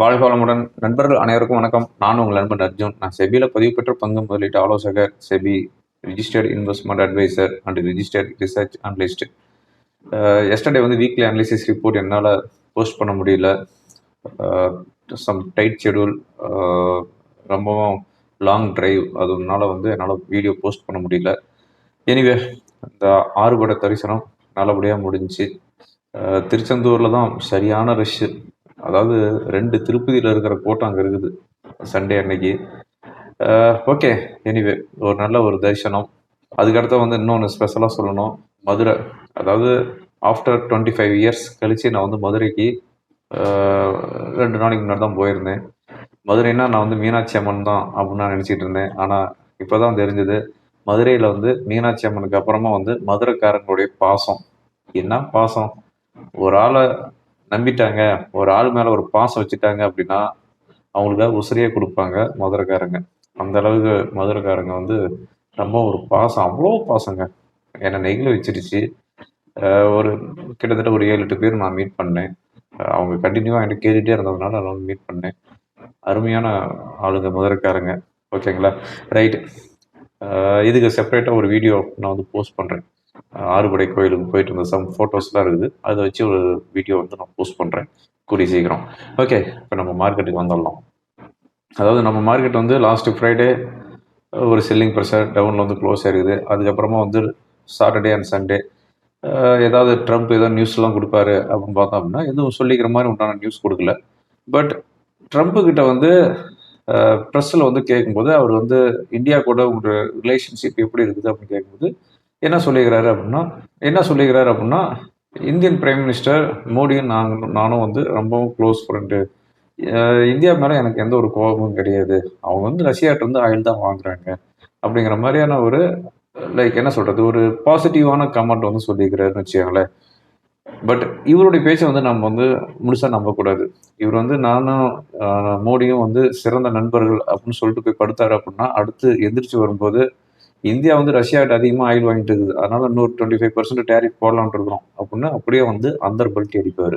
வாழ்க வளமுடன். நண்பர்கள் அனைவருக்கும் வணக்கம். நான் உங்கள் நண்பன் அர்ஜுன். நான் செபியில் பதிவு பெற்ற பங்கு முதலீட்டு ஆலோசகர் SEBI registered investment adviser and registered research analyst yesterday வந்து வீக்லி அனலிசிஸ் ரிப்போர்ட் என்னால் போஸ்ட் பண்ண முடியல. சம் டைட் ஷெடியூல் ரொம்பவும் லாங் டிரைவ் அதனால வந்து என்னால் வீடியோ போஸ்ட் பண்ண முடியல. எனிவே இந்த ஆறுபட தரிசனம் நல்லபடியாக முடிஞ்சுச்சு திருச்செந்தூரில் தான் சரியான ரஷ்ஷு அதாவது ரெண்டு திருப்பதியில் இருக்கிற கோட்டம் அங்கே இருக்குது. சண்டே அன்னைக்கு. ஓகே எனிவே ஒரு நல்ல ஒரு தரிசனம். அதுக்கடுத்த வந்து இன்னொன்று ஸ்பெஷலாக சொல்லணும். மதுரை. அதாவது ஆஃப்டர் டுவெண்ட்டி ஃபைவ் இயர்ஸ் கழித்து நான் வந்து மதுரைக்கு ரெண்டு நாளைக்கு முன்னாடி தான் போயிருந்தேன். மதுரைனா நான் வந்து மீனாட்சி அம்மன் தான் அப்படின்னு நான் நினச்சிட்டு இருந்தேன். ஆனால் இப்போ தான் தெரிஞ்சது. மதுரையில் வந்து மீனாட்சி அம்மனுக்கு அப்புறமா வந்து மதுரைக்காரங்களுடைய பாசம். என்ன பாசம்? ஒரு ஆளை நம்பிட்டாங்க. ஒரு ஆள் மேலே ஒரு பாசம் வச்சுட்டாங்க அப்படின்னா அவங்களுக்காக உசிரியே கொடுப்பாங்க மதுரைக்காரங்க. அந்த அளவுக்கு மதுரைக்காரங்க வந்து ரொம்ப ஒரு பாசம் அவ்வளோ பாசங்க. என்னை நெகிழ வச்சிருச்சு. ஒரு கிட்டத்தட்ட ஒரு ஏழு எட்டு பேர் நான் மீட் பண்ணேன். அவங்க கண்டினியூவாக என்கிட்ட கேட்டுகிட்டே இருந்ததுனால நான் மீட் பண்ணேன். அருமையான ஆளுங்க மதுரைக்காரங்க. ஓகேங்களா? ரைட் இதுக்கு செப்பரேட்டாக ஒரு வீடியோ நான் வந்து போஸ்ட் பண்ணுறேன் ஆறுபடை கோயிலுக்கு போயிட்டு இருந்த சம் ஃபோட்டோஸ்லாம் இருக்குது. அதை வச்சு ஒரு வீடியோ வந்து நான் போஸ்ட் பண்ணுறேன் கூடிய சீக்கிரம். ஓகே இப்போ நம்ம மார்க்கெட்டுக்கு வந்துடலாம். அதாவது நம்ம மார்க்கெட் வந்து லாஸ்ட்டு ஃப்ரைடே ஒரு செல்லிங் ப்ரெஷர் டவுனில் வந்து க்ளோஸ் ஆயிருக்குது. அதுக்கப்புறமா வந்து சாட்டர்டே அண்ட் சண்டே ஏதாவது ட்ரம்ப் ஏதாவது நியூஸ்லாம் கொடுப்பாரு அப்படின்னு பார்த்தோம் அப்படின்னா எதுவும் சொல்லிக்கிற மாதிரி உண்டான நியூஸ் கொடுக்கல. பட் ட்ரம்ப்பு கிட்ட வந்து ப்ரெஸ்ஸில் வந்து கேட்கும்போது அவர் வந்து இந்தியா கூட உங்களோட ரிலேஷன்ஷிப் எப்படி இருக்குது அப்படின்னு கேட்கும்போது என்ன சொல்லிக்கிறாரு அப்படின்னா என்ன சொல்லிக்கிறாரு அப்படின்னா இந்தியன் பிரைம் மினிஸ்டர் மோடியும் நாங்கள் நானும் வந்து ரொம்பவும் க்ளோஸ் ஃப்ரெண்டு இந்தியா மேலே எனக்கு எந்த ஒரு கோபமும் கிடையாது. அவங்க வந்து ரஷ்யாட்ட வந்து ஆயில் தான் வாங்குறாங்க. அப்படிங்கிற மாதிரியான ஒரு லைக் என்ன சொல்கிறது ஒரு பாசிட்டிவான கமெண்ட் வந்து சொல்லிக்கிறாருன்னு வச்சுக்கோங்களேன். பட் இவருடைய பேச்சை வந்து நம்ம வந்து முழுசாக நம்பக்கூடாது. இவர் வந்து நானும் மோடியும் வந்து சிறந்த நண்பர்கள் அப்படின்னு சொல்லிட்டு போய் படுத்தாரு அப்படின்னா அடுத்து எந்திரிச்சு வரும்போது இந்தியா வந்து ரஷ்யாட்ட அதிகமாக ஆயில் வாங்கிட்டு இருக்குது. அதனால இன்னொரு டுவெண்ட்டி ஃபைவ் பர்சன்ட் டேரிஃப் போடலான்ட்டு இருக்கிறோம். அப்படின்னு அப்படியே வந்து அந்த பல்ட்டி அடிப்பார்.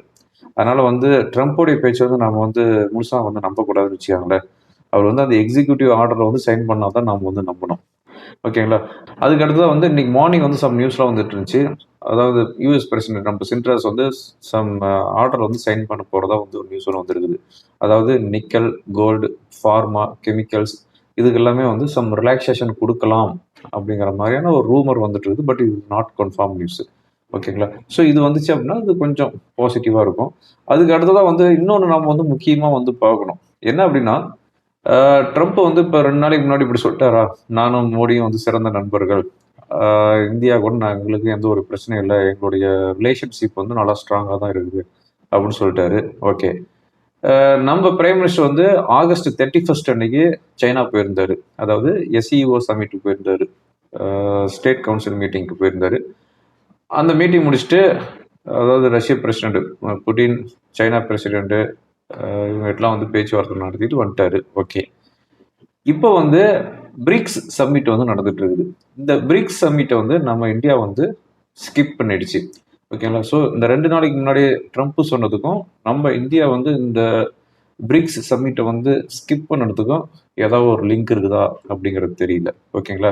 அதனால வந்து ட்ரம்ப்போடைய பேச்சு வந்து நம்ம வந்து முழுசாக வந்து நம்பக்கூடாதுன்னு வச்சுக்காங்களேன். அவர் வந்து அந்த எக்ஸிக்யூட்டிவ் ஆர்டரில் வந்து சைன் பண்ணால் தான் நம்ம வந்து நம்பணும். ஓகேங்களா? அதுக்கு அடுத்ததான் வந்து இன்னைக்கு மார்னிங் வந்து சம் நியூஸ்லாம் வந்துட்டு இருந்துச்சு. அதாவது யூஎஸ் பிரசிடென்ட் நம்ம சின்ட்ராஸ் வந்து சம் ஆர்டர் uh, வந்து சைன் பண்ண போகிறதா வந்து ஒரு நியூஸ் ஒன்று வந்துருக்குது. அதாவது நிக்கல் கோல்டு ஃபார்மா கெமிக்கல்ஸ் இதுக்கு எல்லாமே வந்து சம் ரிலாக்ஸேஷன் கொடுக்கலாம் அப்படிங்கிற மாதிரியான ஒரு ரூமர் வந்துட்டு இருக்குது பட் இது நாட் கன்ஃபார்ம் நியூஸ் ஓகேங்களா ஸோ இது வந்துச்சு அப்படின்னா இது கொஞ்சம் பாசிட்டிவாக இருக்கும். அதுக்கு அடுத்ததாக வந்து இன்னொன்று நம்ம வந்து முக்கியமாக வந்து பார்க்கணும். என்ன அப்படின்னா ட்ரம்ப் வந்து இப்போ ரெண்டு நாளைக்கு முன்னாடி இப்படி சொல்லிட்டாரா? நானும் மோடியும் வந்து சிறந்த நண்பர்கள். இந்தியா கூட நான் எங்களுக்கு எந்த ஒரு பிரச்சனையும் இல்லை. எங்களுடைய ரிலேஷன்ஷிப் வந்து நல்லா ஸ்ட்ராங்காக தான் இருக்குது அப்படின்னு சொல்லிட்டாரு. ஓகே நம்ம பிரைம் மினிஸ்டர் வந்து ஆகஸ்ட் தேர்ட்டி ஃபர்ஸ்ட் அன்னைக்கு சைனா போயிருந்தார். அதாவது எஸ்இஓ சமிட்டுக்கு போயிருந்தார். ஸ்டேட் கவுன்சில் மீட்டிங்க்கு போயிருந்தார். அந்த மீட்டிங் முடிச்சுட்டு அதாவது ரஷ்ய பிரசிடென்ட் புட்டின் சைனா பிரசிடென்ட்டு இவங்கெல்லாம் வந்து பேச்சுவார்த்தை நடத்திட்டு வந்துட்டாரு. ஓகே இப்போ வந்து பிரிக்ஸ் சம்மிட் வந்து நடந்துட்டு இருக்குது. இந்த பிரிக்ஸ் சம்மிட்டை வந்து நம்ம இந்தியா வந்து ஸ்கிப் பண்ணிடுச்சு. ஓகேங்களா ஸோ இந்த ரெண்டு நாளைக்கு முன்னாடி ட்ரம்ப் சொன்னதுக்கும் நம்ம இந்தியா வந்து இந்த பிரிக்ஸ் சம்மிட்டை வந்து ஸ்கிப் பண்ணதுக்கும் ஏதாவது ஒரு லிங்க் இருக்குதா அப்படிங்கிறது தெரியல. ஓகேங்களா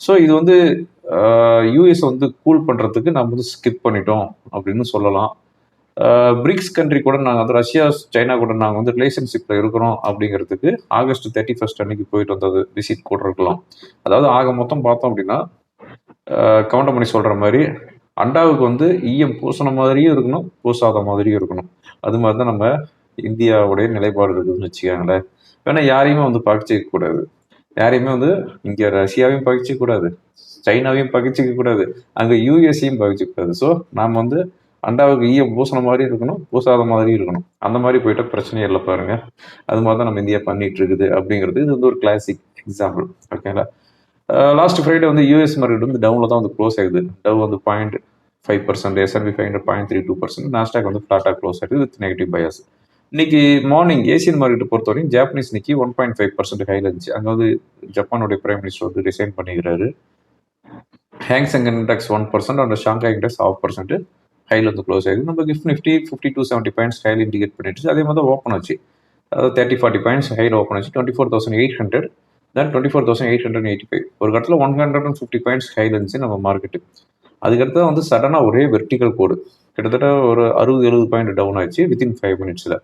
ஸோ இது வந்து யூஎஸ் வந்து கூல் பண்ணுறதுக்கு நம்ம வந்து ஸ்கிப் பண்ணிட்டோம் அப்படின்னு சொல்லலாம். பிரிக்ஸ் கண்ட்ரி கூட நாங்கள் வந்து ரஷ்யா சைனா கூட நாங்கள் வந்து ரிலேஷன்ஷிப்பில் இருக்கிறோம் அப்படிங்கிறதுக்கு ஆகஸ்ட் தேர்ட்டி ஃபர்ஸ்ட் அன்னைக்கு போயிட்டு வந்தது விசிட் கூட இருக்கலாம் அதாவது ஆக மொத்தம் பார்த்தோம் அப்படின்னா கவுண்டமணி சொல்கிற மாதிரி அண்டாவுக்கு வந்து ஈயம் பூசின மாதிரியும் இருக்கணும் பூசாத மாதிரியும் இருக்கணும். அது மாதிரி தான் நம்ம இந்தியாவுடைய நிலைப்பாடு இருக்குதுன்னு வச்சுக்கோங்களேன். ஏன்னா யாரையுமே வந்து பகிச்சிக்க கூடாது. யாரையுமே வந்து இங்கே ரஷ்யாவையும் பகிச்சிக்க கூடாது சைனாவையும் பகிச்சிக்க கூடாது அங்கே யூஎஸ்ஐயும் பகிச்சிக்க கூடாது. ஸோ நாம் வந்து அண்டாவுக்கு ஈயம் பூசின மாதிரி இருக்கணும் பூசாத மாதிரி இருக்கணும். அந்த மாதிரி போயிட்டா பிரச்சனை இல்லை பாருங்க. அது மாதிரி தான் நம்ம இந்தியா பண்ணிட்டு இருக்குது அப்படிங்கிறது. இது வந்து ஒரு கிளாசிக் எக்ஸாம்பிள் ஓகேங்களா Uh, லாஸ்ட் ஃப்ரைடே வந்து யூஎஸ் மார்க்கெட் வந்து டவுனில் தான் வந்து க்ளோஸ் ஆகுது. டவ் வந்து point five percent S and P five hundred point three two percent Nasdaq வந்து ஃப்ளாட்டாக க்ளோஸ் ஆகுது வித் நெகட்டிவ் பயாஸ் இன்னைக்கு மார்னிங் ஏசியன் மார்க்கெட் பொறுத்தவரைக்கும் Japanese Nikkei one point five percent ஹைல இருந்துச்சு. அங்கே வந்து ஜப்பானுடைய பிரைம் மினிஸ்டர் வந்து ரிசைன் பண்ணிக்கிறாரு. Hang Seng index one percent and Shanghai index half percent ஹையில் வந்து க்ளோஸ் ஆகுது. நம்ம Gift Nifty fifty two seventy points ஹையில் இண்டிகேட் பண்ணிட்டு அதே மாதிரி தான் ஓப்பன் ஆச்சு. அதாவது தேர்ட்டி ஃபார்ட்டி பாயிண்ட்ஸ் ஹையில் ஓப்பன் ஆச்சு. Twenty four thousand eight hundred then twenty four thousand eight hundred eighty five ஒரு இடத்துல one hundred and fifty points ஹையில் இருந்துச்சு நம்ம மார்க்கெட்டு அதுக்கடுத்து வந்து சடனாக ஒரே வெர்டிக்கல் கோடு கிட்டத்தட்ட ஒரு அறுபது எழுபது பாயிண்ட் டவுன் ஆச்சு வித்தின் ஃபைவ் மினிட்ஸில்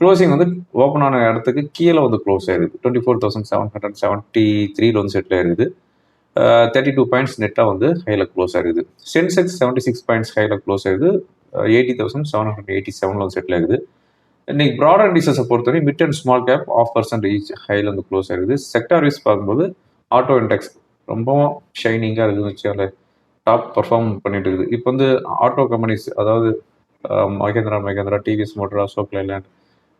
க்ளோசிங் வந்து ஓப்பன் ஆன இடத்துக்கு கீழே வந்து க்ளோஸ் ஆயிருது. Twenty four thousand seven hundred seventy த்ரீல வந்து செட்டில் ஆயிருது தேர்ட்டி டூ பாயிண்ட்ஸ் நெட்டாக வந்து ஹையில் க்ளோஸ் ஆயிருது. சென்செக்ஸ் செவன்ட்டி சிக்ஸ் பாயிண்ட்ஸ் ஹையில் க்ளோஸ் ஆயிருது. Eighty thousand seven hundred eighty செவனில் வந்து செட்டில் ஆகுது இன்னைக்கு ப்ராட் இண்டிசஸை பொறுத்தவரை mid and small cap half percent each ஹையில் வந்து க்ளோஸ் ஆகிருது செக்டார் வைஸ் பார்க்கும்போது ஆட்டோ இண்டெக்ஸ் ரொம்பவும் ஷைனிங்காக இருந்துச்சு அந்த அதில் டாப் பர்ஃபார்ம் பண்ணிட்டு இருக்குது. இப்போ வந்து ஆட்டோ கம்பெனிஸ் அதாவது Mahindra Mahindra TVS motor Ashok Leyland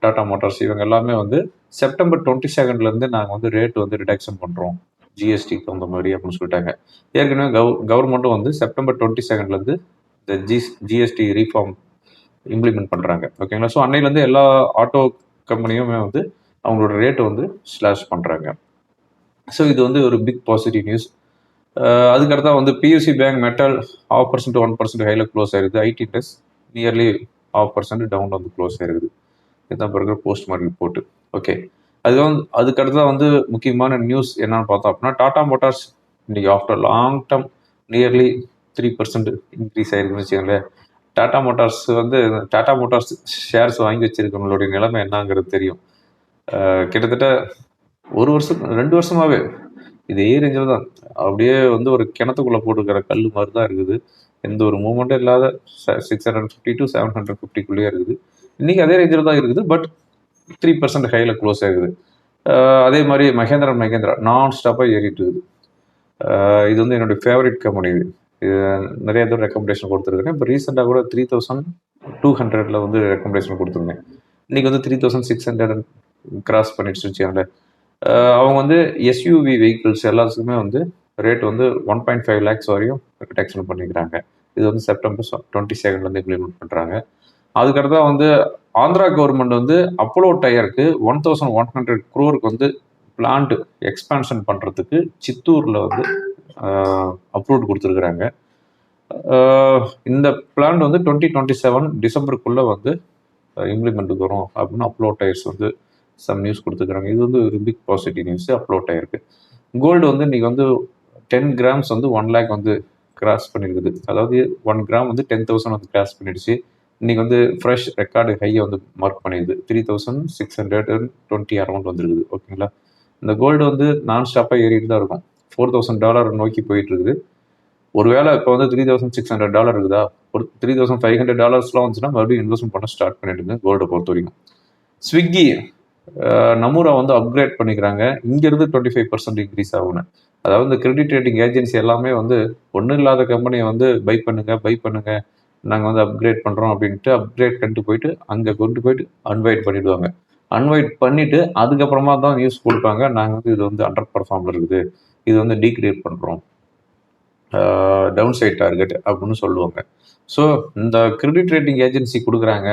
Tata motors இவங்க எல்லாமே வந்து செப்டம்பர் டுவெண்ட்டி செகண்ட்லேருந்து நாங்கள் வந்து ரேட் வந்து ரிடக்ஷன் பண்ணுறோம் ஜிஎஸ்டிக்கு தகுந்த மாதிரி அப்படின்னு சொல்லிட்டாங்க. ஏற்கனவே கவ் கவர்மெண்ட்டும் வந்து செப்டம்பர் டுவெண்ட்டி செகண்ட்லேருந்து இந்த ஜி ஜிஎஸ்டி ரீஃபார்ம் இம்ப்ளிமெண்ட் பண்ணுறாங்க ஓகேங்களா ஸோ அன்னையிலேருந்து எல்லா ஆட்டோ கம்பெனியுமே வந்து அவங்களோட ரேட்டை வந்து ஸ்லாஷ் பண்ணுறாங்க ஸோ இது வந்து ஒரு பிக் பாசிட்டிவ் நியூஸ் அதுக்கடுத்தா வந்து PSU bank metal half percent one percent ஹையில் க்ளோஸ் ஆயிருது. IT test nearly half percent down வந்து க்ளோஸ் ஆயிருது. இதுதான் பிறகு போஸ்ட் மார்க்கெட் போட்டு ஓகே அது வந்து அதுக்கடுத்தா வந்து முக்கியமான நியூஸ் என்னன்னு பார்த்தோம் அப்படின்னா டாடா மோட்டார்ஸ் இன்னைக்கு after long term nearly three percent increase ஆயிருக்குன்னு வச்சுக்கோங்களேன். டாடா மோட்டார்ஸ் வந்து டாடா மோட்டார்ஸ் ஷேர்ஸ் வாங்கி வச்சிருக்கவங்களுடைய நிலைமை என்னங்கிறது தெரியும். கிட்டத்தட்ட ஒரு வருஷம் ரெண்டு வருஷமாகவே இதே ரேஞ்சில் தான். அப்படியே வந்து ஒரு கிணத்துக்குள்ளே போட்டுருக்கிற கல் மாதிரி தான் இருக்குது. எந்த ஒரு மூமெண்ட்டும் இல்லாத six hundred fifty to seven hundred ஃபிஃப்டிக்குள்ளேயே இருக்குது. இன்றைக்கி அதே ரேஞ்சில் தான் இருக்குது பட் த்ரீ பர்சன்ட் ஹையில் க்ளோஸ் ஆகுது. அதே மாதிரி மகேந்திரா மகேந்திரா நான் ஸ்டாப்பாக ஏறிட்டு இருக்குது. இது வந்து என்னுடைய ஃபேவரட் கம்பெனி இது. நிறைய தூரம் ரெக்கமெண்டேஷன் கொடுத்துருக்கேன். இப்போ ரீசெண்டாக கூட த்ரீ தௌசண்ட் டூ ஹண்ட்ரடில் வந்து ரெக்கமெண்டேஷன் கொடுத்துருந்தேன். இன்றைக்கி வந்து three thousand six hundred cross பண்ணிடுச்சு வச்சுக்கோங்களேன். அவங்க வந்து எஸ்யூவி வெஹிக்கிள்ஸ் எல்லாத்துக்குமே வந்து ரேட் வந்து ஒன் பாயிண்ட் ஃபைவ் லேக்ஸ் வரையும் ரிடக்ஷன் பண்ணிக்கிறாங்க. இது வந்து செப்டம்பர் டுவெண்ட்டி செகண்ட்லேருந்து இம்ப்ளிமெண்ட் பண்ணுறாங்க அதுக்கடுத்தா வந்து ஆந்திரா கவர்மெண்ட் வந்து அப்போலோ டயருக்கு ஒன் தௌசண்ட் ஒன் ஹண்ட்ரட் குரோருக்கு வந்து பிளான்ட் எக்ஸ்பான்ஷன் பண்ணுறதுக்கு சித்தூரில் வந்து அப்ரூவ் கொடுத்துருக்குறாங்க. இந்த பிளான் வந்து டுவெண்ட்டி டுவெண்ட்டி செவன் டிசம்பருக்குள்ளே வந்து இம்ப்ளிமெண்ட்டுக்கு வரும் அப்படின்னு அப்லோ டயர்ஸ் வந்து சம் நியூஸ் கொடுத்துருக்குறாங்க. இது வந்து ஒரு பிக் பாசிட்டிவ் நியூஸ் அப்லோட் ஆகிருக்கு கோல்டு வந்து இன்றைக்கி வந்து டென் கிராம்ஸ் வந்து ஒன் லேக் வந்து கிராஸ் பண்ணியிருக்குது அதாவது ஒன் கிராம் வந்து டென் தௌசண்ட் வந்து கிராஸ் பண்ணிடுச்சு. இன்றைக்கி வந்து ஃப்ரெஷ் ரெக்கார்டு ஹையை வந்து மார்க் பண்ணிடுது three thousand six hundred and twenty around வந்துருக்குது. ஓகேங்களா இந்த கோல்டு வந்து நான் ஸ்டாப்பாக ஏறிட்டு தான் இருக்கும். ஃபோர் தௌசண்ட் டாலர் நோக்கி போயிட்டு இருக்குது ஒருவேளை இப்போ வந்து three thousand six hundred dollar இருக்குதா? ஒரு த்ரீ தௌசண்ட் ஃபைவ் ஹண்ட்ரட் டாலர்ஸ்லாம் வந்துச்சுன்னா மறுபடியும் இன்வெஸ்ட்மெண்ட் பண்ண ஸ்டார்ட் பண்ணிட்டு கோல்டை பொறுத்த வரைக்கும் ஸ்விக்கி நமூரா வந்து அப்கிரேட் பண்ணிக்கிறாங்க. இங்கேருந்து டுவெண்ட்டி ஃபைவ் பர்சன்ட் இன்க்ரீஸ் ஆகுன்னு அதாவது இந்த கிரெடிட் ரேட்டிங் ஏஜென்சி எல்லாமே வந்து ஒன்றும் இல்லாத கம்பெனியை வந்து பை பண்ணுங்க பை பண்ணுங்க. நாங்கள் வந்து அப்கிரேட் பண்ணுறோம் அப்படின்ட்டு அப்கிரேட் பண்ணிட்டு போயிட்டு அங்கே கொண்டு போயிட்டு அன்வைட் பண்ணிடுவாங்க. அன்வைட் பண்ணிவிட்டு அதுக்கப்புறமா தான் நியூஸ் கொடுப்பாங்க. நாங்கள் வந்து இது வந்து அண்டர் பர்ஃபார்மில் இருக்குது. இது வந்து டீக்ரேட் பண்ணுறோம் டவுன் சைட் டார்கெட் அப்படின்னு சொல்லுவாங்க. ஸோ இந்த கிரெடிட் ரேட்டிங் ஏஜென்சி கொடுக்குறாங்க.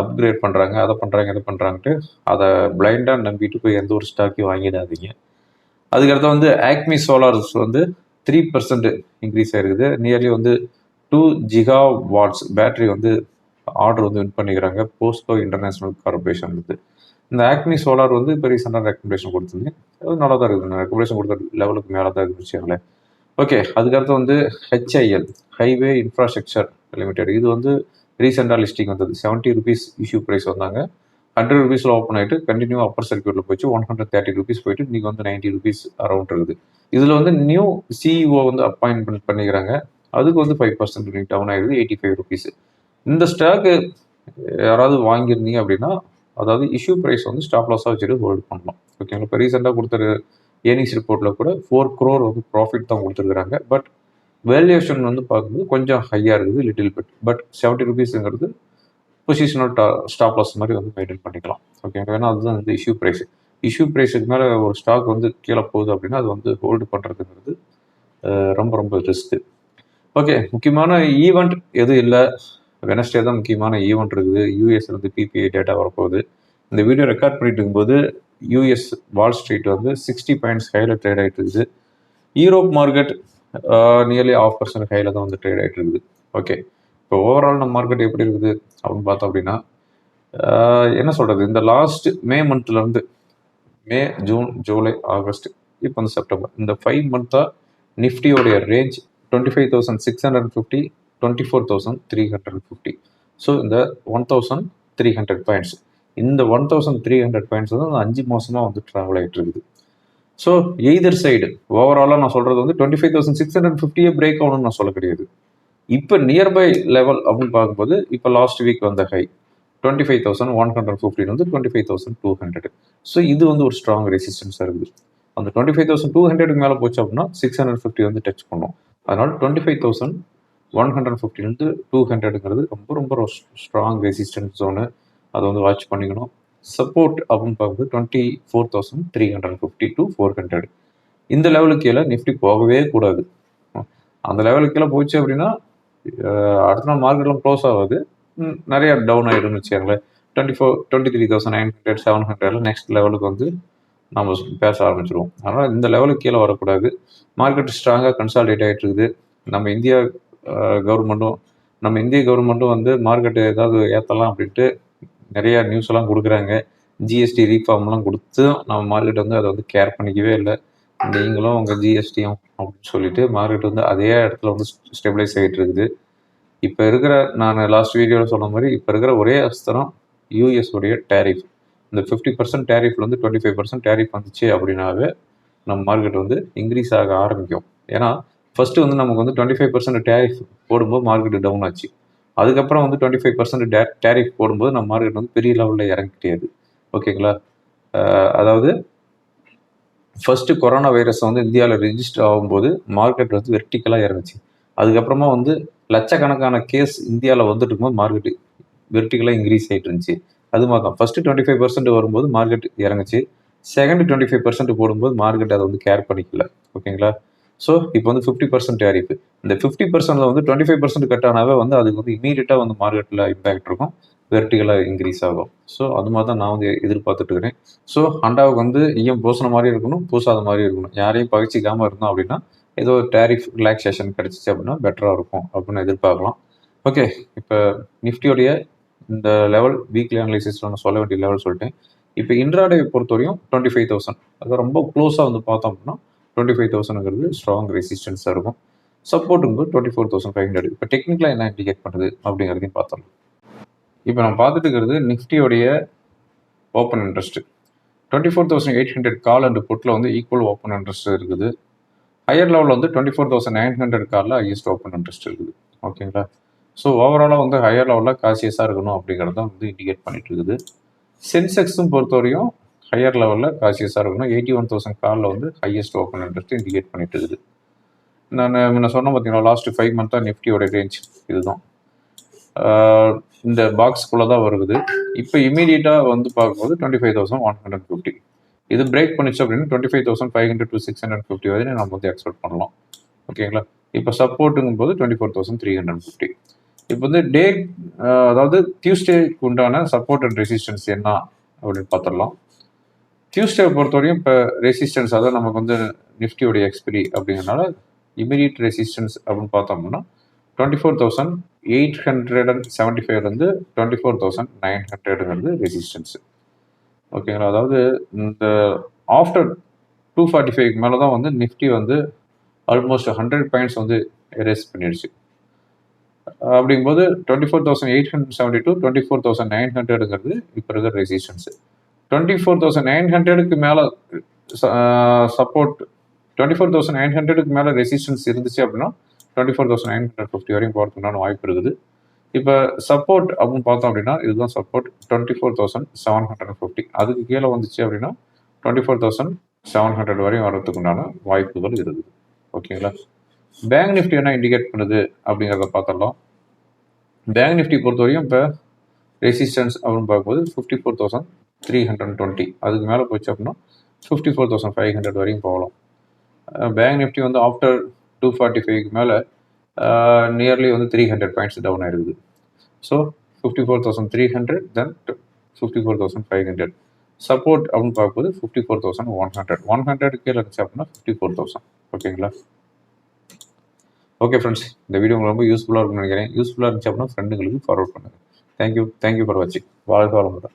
அப்கிரேட் பண்ணுறாங்க அதை பண்ணுறாங்க இதை பண்ணுறாங்கட்டு அதை பிளைண்டாக நம்பிட்டு போய் எந்த ஒரு ஸ்டாக்கையும் வாங்கிடாதீங்க. அதுக்கடுத்து வந்து ஆக்மி சோலார்ஸ் வந்து த்ரீ பர்சன்ட் இன்க்ரீஸ் ஆகிருக்குது நியர்லி வந்து டூ ஜிகா வாட்ஸ் பேட்டரி வந்து ஆர்டர் வந்து வின் பண்ணிக்கிறாங்க. போஸ்கோ இன்டர்நேஷ்னல் கார்பரேஷன் இருக்குது இந்த ஆக்னி சோலார் வந்து இப்போ ரீசெண்டாக ரெக்கமெண்டேஷன் கொடுத்துருந்தேன். அது நல்லா தான் இருக்குது ரெக்கமெண்டேஷன் கொடுத்த லெவலுக்கு மேலே தான் இருந்துச்சுங்களேன் ஓகே அதுக்கடுத்து வந்து ஹெச்ஐஎல் ஹைவே இன்ஃப்ராஸ்ட்ரக்சர் லிமிடெட் இது வந்து ரீசெண்டாக லிஸ்டிங் வந்தது. செவன்ட்டி ருபீஸ் இஷ்யூ ப்ரைஸ் வந்தாங்க. ஹண்ட்ரட் ருபீஸில் ஓப்பன் ஆகிட்டு கண்டினியூ அப்பர் சர்க்கியூட்டில் போயிடுச்சு. ஒன் ஹண்ட்ரட் தேர்ட்டி ருபீஸ் போயிட்டு இன்றைக்கி வந்து நைன்ட்டி ருபீஸ் அரௌண்ட் இருக்குது. இதில் வந்து நியூ சிஇஓ வந்து அப்பாயின்மெண்ட் பண்ணிக்கிறாங்க. அதுக்கு வந்து ஃபைவ் பர்சன்ட் டவுன் ஆகிடுது எயிட்டி ஃபைவ் ருபீஸ் இந்த ஸ்டாக்கு யாராவது வாங்கியிருந்தீங்க அப்படின்னா அதாவது இஷ்யூ ப்ரைஸ் வந்து ஸ்டாப் லாஸாக வச்சுட்டு ஹோல்ட் பண்ணலாம். ஓகேங்களா இப்போ ரீசெண்டாக கொடுத்துரு ஏர்னிங்ஸ் ரிப்போர்ட்டில் கூட ஃபோர் க்ரோர் வந்து ப்ராஃபிட் தான் கொடுத்துருக்குறாங்க. பட் வேல்யூஷன் வந்து பார்க்கும்போது கொஞ்சம் ஹையாக இருக்குது லிட்டில் பிட் பட் செவன்ட்டி ருபீஸுங்கிறது பொசிஷனல் டா ஸ்டாப் லாஸ் மாதிரி வந்து மெயின்டைன் பண்ணிக்கலாம். ஓகேங்களா ஏன்னா அதுதான் வந்து இஷ்யூ ப்ரைஸ் இஷ்யூ ப்ரைஸுக்கு மேலே ஒரு ஸ்டாக் வந்து கீழே போகுது அப்படின்னா அது வந்து ஹோல்டு பண்ணுறதுங்கிறது ரொம்ப ரொம்ப ரிஸ்க்கு ஓகே முக்கியமான ஈவெண்ட் எதுவும் இல்லை. வெனஸ்டே தான் முக்கியமான ஈவெண்ட் இருக்குது. யூஎஸ் வந்து பிபிஐ டேட்டா வரப்போகுது. இந்த வீடியோ ரெக்கார்ட் பண்ணிட்டு இருக்கும்போது யூஎஸ் வால் ஸ்ட்ரீட் வந்து சிக்ஸ்டி பாயிண்ட்ஸ் ஹையில் ட்ரேட் ஆகிட்டு இருக்குது. Europe market nearly half percent ஹையில் தான் வந்து ட்ரேட் ஆகிட்டு இருக்குது. ஓகே இப்போ ஓவரால் நம்ம மார்க்கெட் எப்படி இருக்குது அப்படின்னு பார்த்தோம் அப்படின்னா என்ன சொல்கிறது இந்த லாஸ்ட் மே மந்த்லேருந்து மே ஜூன் ஜூலை ஆகஸ்ட் இப்போ வந்து செப்டம்பர் இந்த ஃபைவ் மந்த்தாக நிஃப்டியோடைய range twenty five thousand six hundred fifty twenty four thousand three hundred fifty so இந்த one thousand three hundred points இந்த one thousand three hundred points வந்து அஞ்சு மாதமாக வந்து ட்ராவல் ஆகிட்டு இருக்குது. ஸோ எய்தர் சைடு ஓவராலாக நான் சொல்கிறது வந்து twenty five thousand six hundred ஃபிஃப்டியே break ஆகணும்னு நான் சொல்ல கிடையாது. இப்போ நியர்பை லெவல் அப்படின்னு பார்க்கும்போது இப்போ லாஸ்ட் வீக் வந்த high twenty five thousand one hundred fifteen வந்து twenty five thousand two hundred so இது வந்து ஒரு ஸ்ட்ராங் ரெசிஸ்டன்ஸாக இருக்குது. அந்த டுவெண்ட்டி ஃபைவ் தௌசண்ட் டூ ஹண்ட்ரடுக்கு மேலே போச்சு அப்படின்னா சிக்ஸ் ஹண்ட்ரட் ஃபிஃப்டி வந்து டச் பண்ணும். அதனால் twenty five thousand one hundred ஃபிஃப்டிலேருந்து two ஹண்ட்ரடுங்கிறது ரொம்ப ரொம்ப ஸ்ட்ராங் ரெசிஸ்டன்ஸ் ஜோனு அதை வந்து வாட்ச் பண்ணிக்கணும். சப்போர்ட் அப்படின்னு பார்க்குறது twenty four thousand three hundred fifty to four hundred இந்த லெவலுக்கு கீழே நிஃப்டி போகவே கூடாது. அந்த லெவலுக்கு கீழே போச்சு அப்படின்னா அடுத்த நாள் மார்க்கெட்லாம் க்ளோஸ் ஆகாது. நிறைய டவுன் ஆகிடும்னு வச்சுக்கோங்களேன். Twenty four twenty three thousand nine hundred seven ஹண்ட்ரட்ல நெக்ஸ்ட் லெவலுக்கு வந்து நம்ம பேச ஆரம்பிச்சிருவோம். அதனால் இந்த லெவலுக்கு கீழே வரக்கூடாது. மார்க்கெட் ஸ்ட்ராங்காக கன்சால்டேட் ஆகிட்டு இருக்குது. நம்ம இந்தியா கவர்மெண்ட்டும் நம்ம இந்திய கவர்மெண்ட்டும் வந்து மார்க்கெட்டு ஏதாவது ஏற்றலாம் அப்படின்ட்டு நிறையா நியூஸ் எல்லாம் கொடுக்குறாங்க. ஜிஎஸ்டி ரீஃபார்ம்லாம் கொடுத்து நம்ம மார்க்கெட் வந்து அதை வந்து கேர் பண்ணிக்கவே இல்லை. நீங்களும் உங்கள் ஜிஎஸ்டியும் அப்படின்னு சொல்லிட்டு மார்க்கெட் வந்து அதே இடத்துல வந்து ஸ்டெபிளைஸ் ஆகிட்டு இருக்குது. இப்போ இருக்கிற நான் லாஸ்ட் வீடியோவில் சொன்ன மாதிரி இப்போ இருக்கிற ஒரே அஸ்திரம் யூஎஸ் உடைய டேரிஃப் இந்த ஃபிஃப்டி பர்சன்ட் டேரிஃப்ல வந்து டுவெண்ட்டி ஃபைவ் பர்சன்ட் டேரிஃப் வந்துச்சு அப்படின்னாவே நம்ம மார்க்கெட் வந்து இன்க்ரீஸ் ஆக ஆரம்பிக்கும். ஏன்னா ஃபர்ஸ்ட் வந்து நமக்கு வந்து டுவெண்ட்டி ஃபைவ் பர்சன்ட் டேரிஃப் போடும்போது மார்க்கெட் டவுன் ஆச்சு. அதுக்கப்புறம் வந்து டுவெண்ட்டி ஃபைவ் பர்சன்ட் டேரிஃப் போடும்போது நம்ம மார்க்கெட் வந்து பெரிய லெவலில் இறங்கிட்டேது. ஓகேங்களா அதாவது ஃபர்ஸ்ட் கொரோனா வைரஸ் வந்து இந்தியாவில் ரெஜிஸ்டர் ஆகும்போது மார்க்கெட் வந்து வெர்டிக்கலாக இறங்குச்சு. அதுக்கப்புறமா வந்து லட்சக்கணக்கான கேஸ் இந்தியாவில் வந்துட்டு இருக்கும்போது மார்க்கெட் வெர்டிக்கலாக இன்க்ரீஸ் ஆகிட்டு இருந்துச்சு. அது மாதிரி தான் ஃபஸ்ட்டு டுவெண்ட்டி ஃபைவ் பர்சன்ட் வரும்போது மார்க்கெட் இறங்குச்சு. செகண்ட் டுவெண்ட்டி ஃபைவ் பர்சன்ட் போடும்போது மார்க்கெட் அதை வந்து கேர் பண்ணிக்கல. ஓகேங்களா ஸோ இப்போ வந்து ஃபிஃப்டி பர்சன்ட் டேரிஃப் இந்த ஃபிஃப்டி பர்சன்ட்ல வந்து டுவெண்ட்டி ஃபைவ் பர்சன்ட் கட் ஆனாவே வந்து அதுக்கு வந்து இமீடியட்டாக வந்து மார்க்கெட்டில் இம்பாக்ட் இருக்கும். வெர்டிகலாக இன்க்ரீஸ் ஆகும். ஸோ அது மாதிரி தான் நான் வந்து எதிர்பார்த்துட்டு இருக்கிறேன். ஸோ அண்டாவுக்கு வந்து ஈயம் பூசின மாதிரி இருக்கணும் பூசாத மாதிரி இருக்கணும். யாரையும் பகிச்சிக்காமல் இருந்தோம் அப்படின்னா ஏதோ டேரிஃப் ரிலாக்ஸேஷன் கிடச்சிச்சு அப்படின்னா பெட்டராக இருக்கும் அப்படின்னு எதிர்பார்க்கலாம். ஓகே இப்போ நிஃப்டியோடைய இந்த லெவல் வீக்லி அனலைசிஸில் நான் சொல்ல வேண்டிய லெவல் சொல்லிட்டேன். இப்போ இன்ட்ராடே பொறுத்தவரையும் டுவெண்ட்டி ஃபைவ் தௌசண்ட் அது ரொம்ப க்ளோஸாக வந்து பார்த்தோம் அப்படின்னா டுவெண்ட்டி ஃபைவ் தௌசண்ட்ங்கிறது ஸ்ட்ராங் ரெசிஸ்டன்ஸாக இருக்கும். சப்போர்ட்டுங்கிறது twenty four thousand five hundred இப்போ டெக்னிக்கலாக என்ன இண்டிகேட் பண்ணுது அப்படிங்கிறதையும் பார்த்தோம். இப்போ நம்ம பார்த்துட்டு இருக்கிறது நிஃப்டியோடைய open interest twenty four thousand eight hundred call and புட்டில் வந்து ஈக்குவல் ஓப்பன் இன்ட்ரெஸ்ட் இருக்குது. ஹையர் லெவலில் வந்து twenty four thousand nine hundred காலில் ஹையஸ்ட் ஓப்பன் இன்ட்ரெஸ்ட் இருக்குது. ஓகேங்களா ஸோ ஓவராலாக வந்து ஹையர் லெவலில் காசியஸாக இருக்கணும் அப்படிங்கிறத வந்து இண்டிகேட் பண்ணிட்டு இருக்குது. சென்செக்ஸும் பொறுத்தவரையும் ஹையர் லெவலில் காசியஸாக இருக்கணும். எயிட்டி ஒன் தௌசண்ட் காலில் வந்து ஹையஸ்ட் ஓப்பன் இன்ட்ரெஸ்ட் இண்டிகேட் பண்ணிட்டு இருக்குது. நான் முன்ன சொன்னேன் பார்த்தீங்கன்னா லாஸ்ட் ஃபைவ் மந்த்தாக நிஃப்டியோட ரேஞ்ச் இதுதான். இந்த பாக்ஸ்குள்ளே தான் வருது இப்போ இமீடியட்டாக வந்து பார்க்கும்போது twenty five thousand one hundred fifty இது பிரேக் பண்ணிச்சு அப்படின்னா twenty five thousand five hundred to six hundred fifty வரையும் நம்ம வந்து எக்ஸ்பெக்ட் பண்ணலாம். ஓகேங்களா? இப்போ சப்போர்ட்டுங்கும் போது twenty four thousand three hundred fifty இப்போ வந்து டே அதாவது டியூஸ்டேக்கு உண்டான சப்போர்ட் அண்ட் ரெசிஸ்டன்ஸ் என்ன அப்படின்னு பார்த்துடலாம். டியூஸ்டே பொறுத்தவரையும் இப்போ ரெசிஸ்டன்ஸ் அதான் நமக்கு வந்து நிஃப்டியோடைய எக்ஸ்பிரி அப்படிங்கிறனால இமீடியட் ரெசிஸ்டன்ஸ் அப்படின்னு பார்த்தோம்னா twenty four thousand eight hundred and seventy ஃபைவ்லேருந்து டுவெண்ட்டி ஃபோர் தௌசண்ட் நைன் ஹண்ட்ரடுங்கிறது ரெசிஸ்டன்ஸ் ஓகேங்களா அதாவது இந்த ஆஃப்டர் டூ ஃபார்ட்டி ஃபைவ் மேலே தான் வந்து நிஃப்டி வந்து ஆல்மோஸ்ட் ஹண்ட்ரட் பாயிண்ட்ஸ் வந்து எரேஸ் பண்ணிடுச்சு. அப்படிங்கும்போது twenty four thousand eight hundred seventy two twenty four thousand nine ஹண்ட்ரடுங்கிறது இப்போ இருக்கிற resistance twenty four thousand nine ஹண்ட்ரடுக்கு மேலே support twenty four thousand nine ஹண்ட்ரடுக்கு மேலே ரெசிஸ்டன்ஸ் இருந்துச்சு அப்படின்னா twenty four thousand nine hundred fifty வரையும் போகிறதுக்குண்டான வாய்ப்பு இருக்குது. இப்போ சப்போர்ட் அப்படின்னு பார்த்தோம் அப்படின்னா இதுதான் support twenty four thousand seven hundred fifty அதுக்கு கீழே வந்துச்சு அப்படின்னா twenty four thousand seven hundred வரையும் வரதுக்குண்டான வாய்ப்புகள் இருக்குது. ஓகேங்களா? பேங்க் நிஃப்டி என்ன இண்டிகேட் பண்ணுது அப்படிங்கிறத பார்த்துடலாம். பேங்க் நிஃப்டி பொறுத்தவரையும் இப்போ ரெசிஸ்டன்ஸ் அப்படின்னு பார்க்கும்போது fifty four thousand three hundred twenty அதுக்கு மேலே போச்சு அப்படின்னா fifty four thousand five hundred வரையும் போகலாம். பேங்க் நிஃப்டி வந்து ஆஃப்டர் டூ ஃபார்ட்டி ஃபைவ்க்கு மேலே நியர்லி வந்து த்ரீ ஹண்ட்ரட் பாயிண்ட்ஸ் டவுன் ஆயிருக்குது so fifty four thousand three hundred then fifty four thousand five hundred support அப்படின்னு பார்க்கும்போது fifty four thousand one hundred one hundred கீழே இருந்துச்சு அப்படின்னா ஃபிஃப்டி ஃபோர் தௌசண்ட் ஓகேங்களா? ஓகே ஃப்ரெண்ட்ஸ் இந்த வீடியோ உங்களுக்கு ரொம்ப யூஸ்ஃபுல்லாக இருக்கும்னு நினைக்கிறேன். யூஸ்ஃபுல்லாக இருந்துச்சு அப்படின்னா ஃப்ரெண்டுங்களுக்கு ஃபார்வர்ட் பண்ணுங்கள் thank you thank you for வாட்சிங் வாழ்க வளமுடன்.